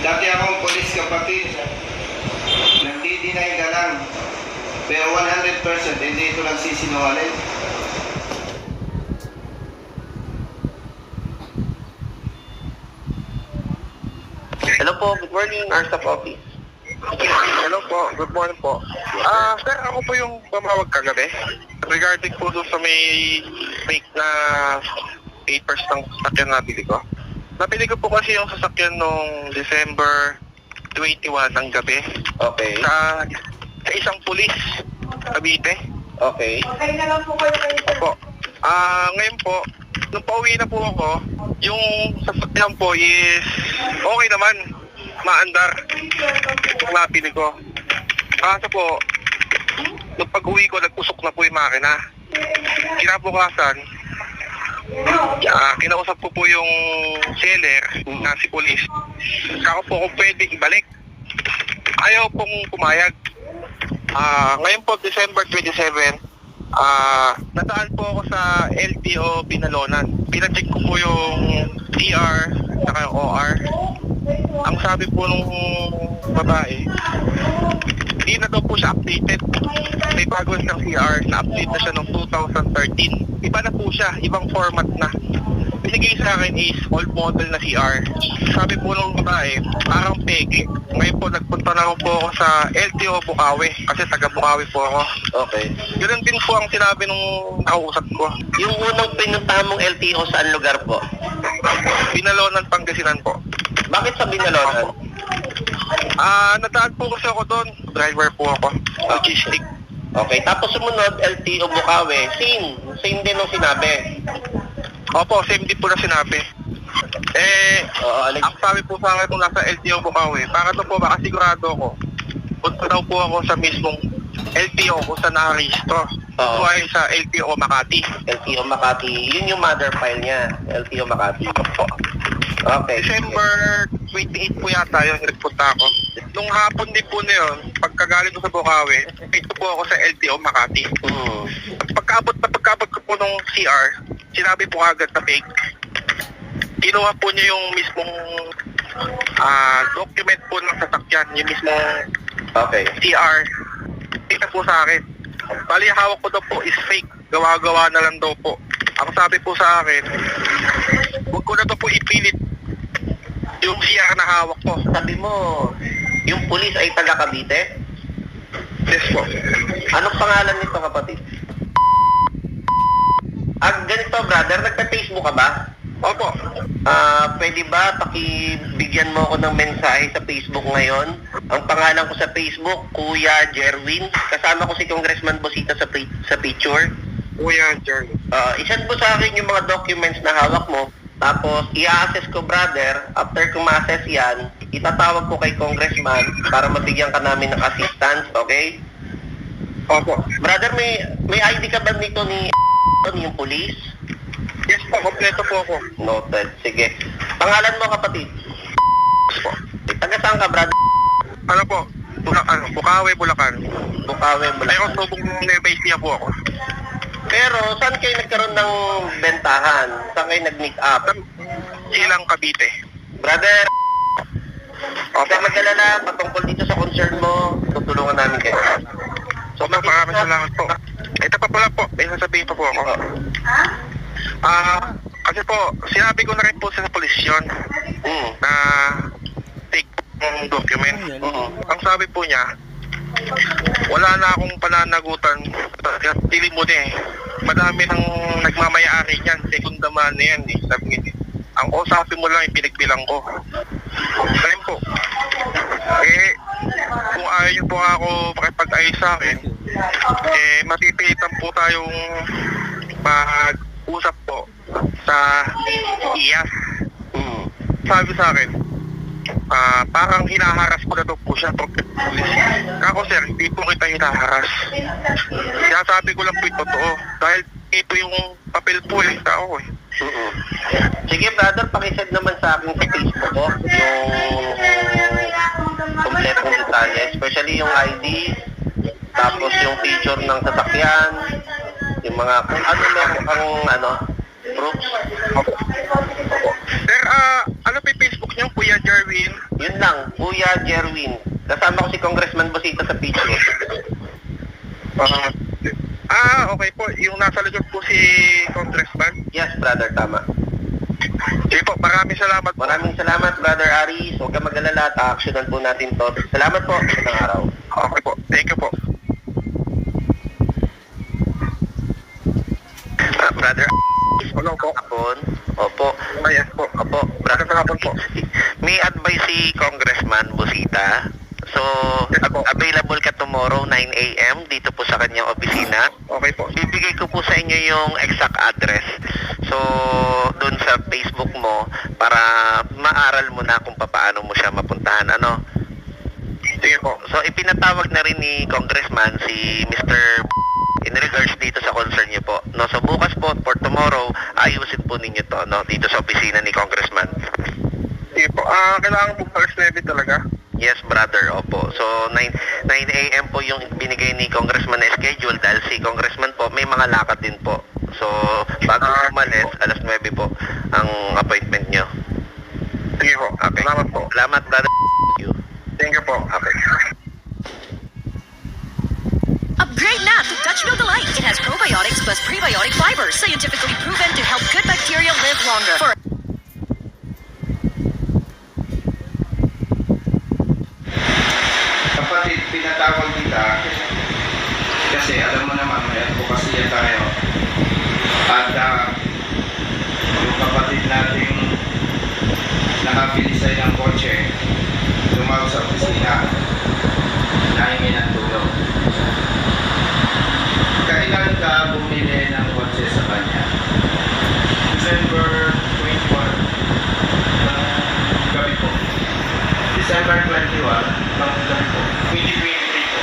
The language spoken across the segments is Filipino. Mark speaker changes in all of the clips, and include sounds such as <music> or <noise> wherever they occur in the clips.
Speaker 1: Dati akong polis kapatid. Nagdi-deny ka lang. Pero 100% hindi ito nagsisinungaling.
Speaker 2: Hello po, good morning, Arstaf Office.
Speaker 3: Hello po, good morning po. Ah, sir, ako po yung tumawag kagabi regarding po doon sa may fake na papers ng sasakyan na nabili ko. Nabili ko po kasi yung sasakyan nung December 21 ng gabi
Speaker 2: Okay,
Speaker 3: sa, sa isang pulis, Cavite.
Speaker 2: okay.
Speaker 4: Okay na lang po kayo kayo.
Speaker 3: Opo. Ah, ngayon po, nung pauwi na po ako, yung sasakyan po is okay naman, maandar yung nabili ko. Kaso po, nung pag-uwi ko, nag-usok na po yung makina. Kinabukasan, ah, kinausap ko po yung seller na si police. Kako po kung pwede ibalik. Ayaw pong pumayag. Ah, ngayon po, December 27, ah, nadaan po ako sa LTO Binalonan. Pinacheck ko po yung TR saka yung OR. Ang sabi po nung babae, hindi na daw po siya updated. May bago siyang CR na update na siya noong 2013. Iba na po siya, ibang format na. Binigay sa akin is old model na CR. Sabi po nung babae, parang peke. Ngayon po, nagpunta na po ako sa LTO Bukawi kasi taga Bukawi po ako.
Speaker 2: Okay.
Speaker 3: Yun din po ang sinabi nung nakausap ko.
Speaker 2: Yung unang pinuntahan mong LTO saan lugar po?
Speaker 3: Binalonan Pangasinan po.
Speaker 2: Bakit sa Binalonan?
Speaker 3: Ah, nadaan po kasi ako doon. Driver po ako. Logistic.
Speaker 2: Okay, tapos sumunod LTO Bukawi. Same. Same din nung sinabi.
Speaker 3: Opo, same din po na sinabi. Eh,
Speaker 2: Oo,
Speaker 3: ang sabi po sa akin nung nasa LTO Bukawi, para to po makasigurado ko, punta daw po ako sa mismong LTO kung saan nakarehistro.
Speaker 2: Oo.
Speaker 3: So ay sa LTO Makati.
Speaker 2: LTO Makati. Yun yung mother file niya. LTO Makati.
Speaker 3: Opo.
Speaker 2: Okay.
Speaker 3: December 28 po yata yun, nagpunta ako. Nung hapon din po na yun, pagkagaling ko sa Bukawi, ito po ako sa LTO Makati.
Speaker 2: Hmm.
Speaker 3: Pagkaabot na pagkaabot ko po nung CR, sinabi po agad na fake. Kinuha po niya yung mismong ah, document po ng sasakyan, yung mismong
Speaker 2: Okay.
Speaker 3: CR. Kita po sa akin. Bali, hawak ko daw po is fake. Gawa-gawa na lang daw po. Ang sabi po sa akin, huwag ko na daw po ipilit yung CR na hawak ko.
Speaker 2: Sabi mo, yung pulis ay taga Cavite?
Speaker 3: Yes po.
Speaker 2: Anong pangalan nito kapatid? Ah, ganito brother, nagpa-Facebook ka ba?
Speaker 3: Opo.
Speaker 2: Ah, pwede ba pakibigyan mo ako ng mensahe sa Facebook ngayon? Ang pangalan ko sa Facebook, Kuya Jerwin. Kasama ko si Congressman Bosita sa pi- sa picture.
Speaker 3: Kuya Jerry.
Speaker 2: Ah, isend mo sa akin yung mga documents na hawak mo. Tapos, i-assess ko, brother. After ko ma-assess yan, itatawag ko kay congressman para mabigyan ka namin ng assistance, okay?
Speaker 3: Opo.
Speaker 2: Brother, may may ID ka ba nito ni yung police?
Speaker 3: Yes po, kompleto po ako.
Speaker 2: Noted. Sige. Pangalan mo, kapatid?
Speaker 3: Po.
Speaker 2: Taga saan ka, brother?
Speaker 3: Ano po? Bulacan. Bukawi, Bulacan.
Speaker 2: Bukawi,
Speaker 3: Pero
Speaker 2: Bulacan.
Speaker 3: subong Nueva Ecija po ako.
Speaker 2: Pero, saan kayo nagkaroon ng bentahan? Saan kayo nag-meet up?
Speaker 3: Silang Cavite.
Speaker 2: Brother. Huwag ka mag-alala patungkol dito sa concern mo, tutulungan namin kayo.
Speaker 3: So, maraming salamat po. Ito pa pala po, may sasabihin pa po ako.
Speaker 2: Oo.
Speaker 3: Ah, kasi po, sinabi ko na rin po sa polis yun
Speaker 2: Mm.
Speaker 3: na take ng document.
Speaker 2: Oo.
Speaker 3: Ang sabi po niya, wala na akong pananagutan. Pili mo din eh. Madami nang nagmamayari niyan. Segunda man na yan eh. Sabi niya, ang usapin mo lang, pinagbilang ko. Ayun po. Eh, kung ayaw niyo po ako makipag-ayos sa akin, eh, matipilitan po tayong mag-usap po sa IAS.
Speaker 2: Mm.
Speaker 3: Sabi sa akin, ah, parang hinaharas ko na daw po siya pag police. Ako sir, hindi po kita hinaharas. Sinasabi ko lang po yung totoo. Dahil ito yung papel po eh, tao eh.
Speaker 2: Mm-mm. Sige brother, pakisend naman sa akin sa Facebook ko yung kompletong detalye, especially yung ID, tapos yung picture ng sasakyan, yung mga kung ano meron kang ano, proofs.
Speaker 3: Sir, ah,
Speaker 5: ano pa Facebook niyo, Kuya Jerwin?
Speaker 6: Yun lang, Kuya Jerwin. Kasama ko si Congressman Busita sa picture.
Speaker 5: Ah, ah, okay po. Yung nasa likod po si Congressman.
Speaker 6: Yes, brother, tama.
Speaker 5: Sige po, maraming salamat po.
Speaker 6: Maraming salamat, Brother Aris. Huwag ka mag-alala at actionan po natin to. Salamat po. Magandang araw.
Speaker 5: Okay po. Thank you po.
Speaker 6: Ah, Brother Aris,
Speaker 5: Hello po.
Speaker 6: hapon. Opo.
Speaker 5: Ah, yes po.
Speaker 6: Opo.
Speaker 5: Magandang hapon po.
Speaker 6: May advice si Congressman Busita. So,
Speaker 5: Yes po.
Speaker 6: available ka tomorrow 9 a.m. dito po sa kanyang opisina.
Speaker 5: Okay po.
Speaker 6: Bibigay ko po sa inyo yung exact address. So, doon sa Facebook mo para maaral mo na kung paano mo siya mapuntahan. Ano?
Speaker 5: Sige po.
Speaker 6: So, ipinatawag na rin ni Congressman si Mr. in regards dito sa concern niyo po. No, so bukas po for tomorrow, ayusin po ninyo to no dito sa opisina ni Congressman.
Speaker 5: Sige po. Ah, kailangan po first levy talaga.
Speaker 6: Yes, brother. Opo. So 9 9 AM po yung binigay ni Congressman na schedule dahil si Congressman po may mga lakad din po. So bago
Speaker 5: Ah,
Speaker 6: umalis, alas 9 po ang appointment nyo.
Speaker 5: Sige po.
Speaker 6: Okay.
Speaker 5: Salamat po.
Speaker 6: Salamat, brother. Thank you.
Speaker 5: Thank you po.
Speaker 6: Okay.
Speaker 4: Now Dutch Mill Delight. It has probiotics plus prebiotic fibers, scientifically proven to help good bacteria live longer. For
Speaker 1: Kapatid, kita kasi alam mo ah, nating December 21 ng gabi po. 2023 po.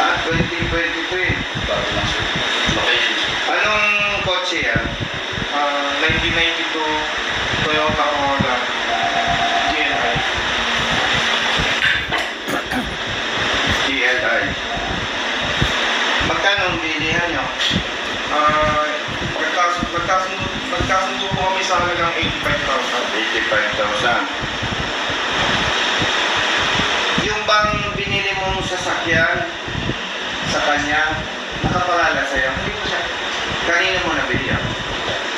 Speaker 1: Ah, 2023. Bago lang siya. Anong kotse yan?
Speaker 5: Ah, 1992 Toyota Corolla GLI.
Speaker 1: GLI. Magkano ang bilihan nyo?
Speaker 5: Ah, nagkas- nagkasundo, nagkasundo po kami sa halagang 85,000.
Speaker 1: 85,000. Mong sasakyan sa kanya, nakapangalan sa'yo?
Speaker 7: Hindi po siya.
Speaker 1: Kanino mo nabili yan?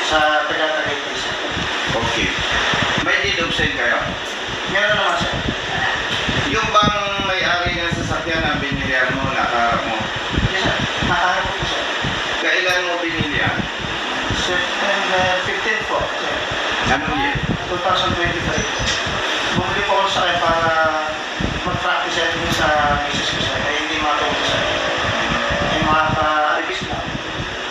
Speaker 7: Sa Tagatagay po siya.
Speaker 1: Okay. May deed of sale kayo?
Speaker 7: Meron naman siya.
Speaker 1: Yung bang may-ari ng sasakyan na binilihan mo, nakaharap mo,
Speaker 7: Hindi siya. Nakaharap po siya.
Speaker 1: kailan mo binili yan?
Speaker 7: September 15 po. Sir.
Speaker 1: Anong year?
Speaker 7: 2025. Bumili po ako sa kanya para mag-practice at dun sa misis ko siya. Ay hindi makatulog sa kanya. Ay makaka-release lang.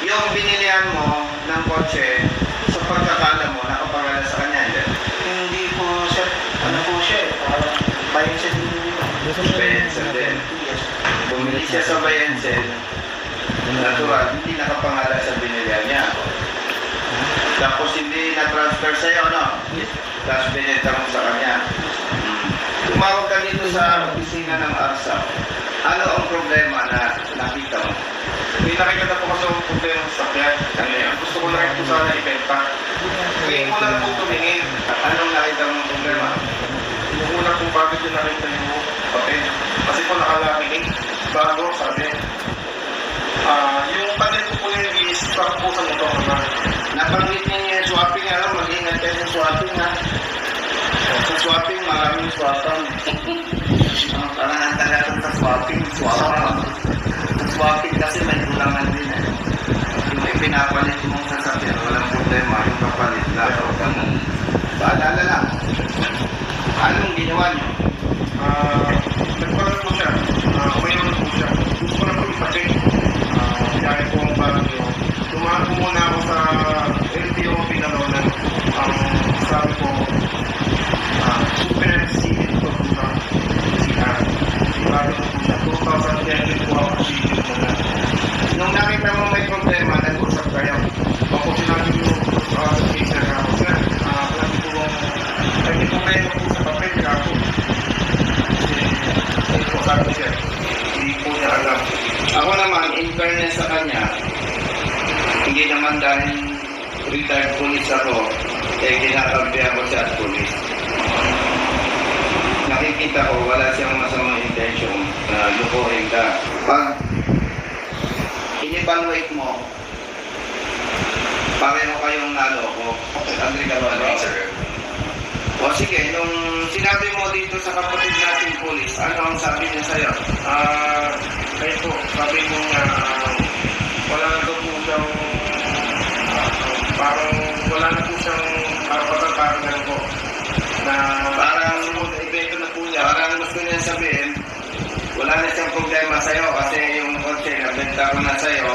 Speaker 1: Yung binilihan mo ng kotse, sa pagkakala mo, nakapangalan sa kanya, hindi?
Speaker 7: Hindi po siya. Ano po siya eh. Parang bayan siya din.
Speaker 1: Bayansan din.
Speaker 7: Yes.
Speaker 1: Bumili siya sa Bayansel, natural, hindi nakapangalan sa binilihan niya. Tapos hindi na-transfer sa'yo, no? Tapos binenta mo sa kanya. Hmm. Tumawag ka dito sa opisina ng ARSA. Ano ang problema na nakita mo?
Speaker 5: May nakita na po kasi ang problema sa sakyan.
Speaker 1: Ano?
Speaker 5: Gusto ko sana ibenta. Ngayon ko lang po tumingin.
Speaker 1: Anong nakita mong problema?
Speaker 5: Yung una po bago yung nakita yung papel. Kasi po nakalaminate. Bago, sabi. Ah, yung panel ko po yun is parang po sa motor naman.
Speaker 1: Nabanggit niya yung swapping, ano? Mag-ingat kayo sa swapping, ha? Sa swapping, maraming swapping. Ang parang talaga sa swapping, swapping. Sa swapping kasi may kulangan din, eh. Yung ipinapalit mong problema. Yung kapalit na, ganun. Paalala lang. Anong ginawa niyo?
Speaker 5: Ah, nagpagal po siya. Ah, umayon po siya. Gusto ko na po ipatid. Ah, kaya po ang parang yun. Tumaan po muna ako sa LTO Pinalonan. Ang sabi ko, ah, super seated po po sa CR. Sabi ko po siya, 2010 po ako seated po na.
Speaker 1: Nung nakita mo may problema, nag-usap kayo.
Speaker 5: Ako sinabi ko ah, sa teacher na ako, sir, ah, sabi ko bang, ay, may problema po sa papel na ako. Kasi, ay po sabi niya, hindi po niya alam.
Speaker 1: Ako naman, in fairness sa kanya, hindi retired police ako, eh kinakampihan ko siya at police. nakikita ko, wala siyang masamang intention na lukuhin ka. Pag in-evaluate mo, pareho kayong naloko. Agree ka ba? O sige, nung sinabi mo dito sa kapatid nating pulis, ano ang sabi niya sa'yo?
Speaker 7: Ah, kaya po, sabi mo nga, ah, siyang
Speaker 1: problema sa'yo kasi yung kotse, nabenta ko na sa'yo,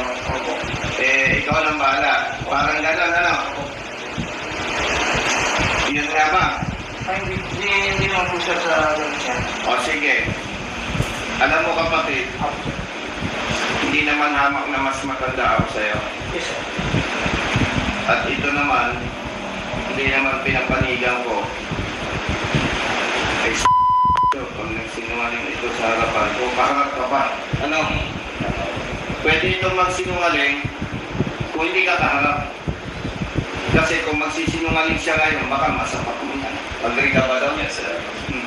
Speaker 1: eh, ikaw lang bahala. Parang gano'n, ano? Yun nga ba?
Speaker 7: Ay, hindi, hindi, naman po siya sa.
Speaker 1: O sige. Alam mo kapatid, hindi naman hamak na mas matanda ako sa'yo.
Speaker 7: Yes, sir.
Speaker 1: At ito naman, hindi naman pinapanigan ko. Ay, s*** ito, pag nagsinungaling ito sa harapan ko, kaharap ka pa. Ano? Pwede ito magsinungaling kung hindi ka kaharap. Kasi kung magsisinungaling siya ngayon, baka masapak mo yan. Agree ka ba daw? Yes, sir. Hmm.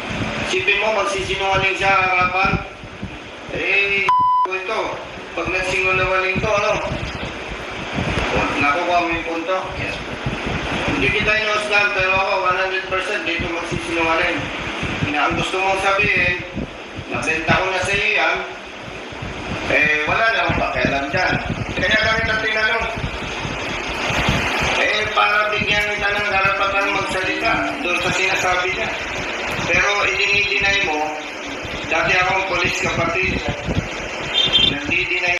Speaker 1: Sipin mo, magsisinungaling siya harapan, eh, ko <laughs> ito. Pag nagsinungaling to, ano? Nakukuha mo yung punto? Yes. Hindi kita inusgan, pero ako 100% dito. Na ang gusto mong sabihin, nabenta ko na sa iyo eh wala na pakialam dyan. Kaya kami na tinanong. Eh para bigyan kita ng karapatan magsalita doon sa sinasabi niya. Pero i-deny mo, dati akong polis kapatid,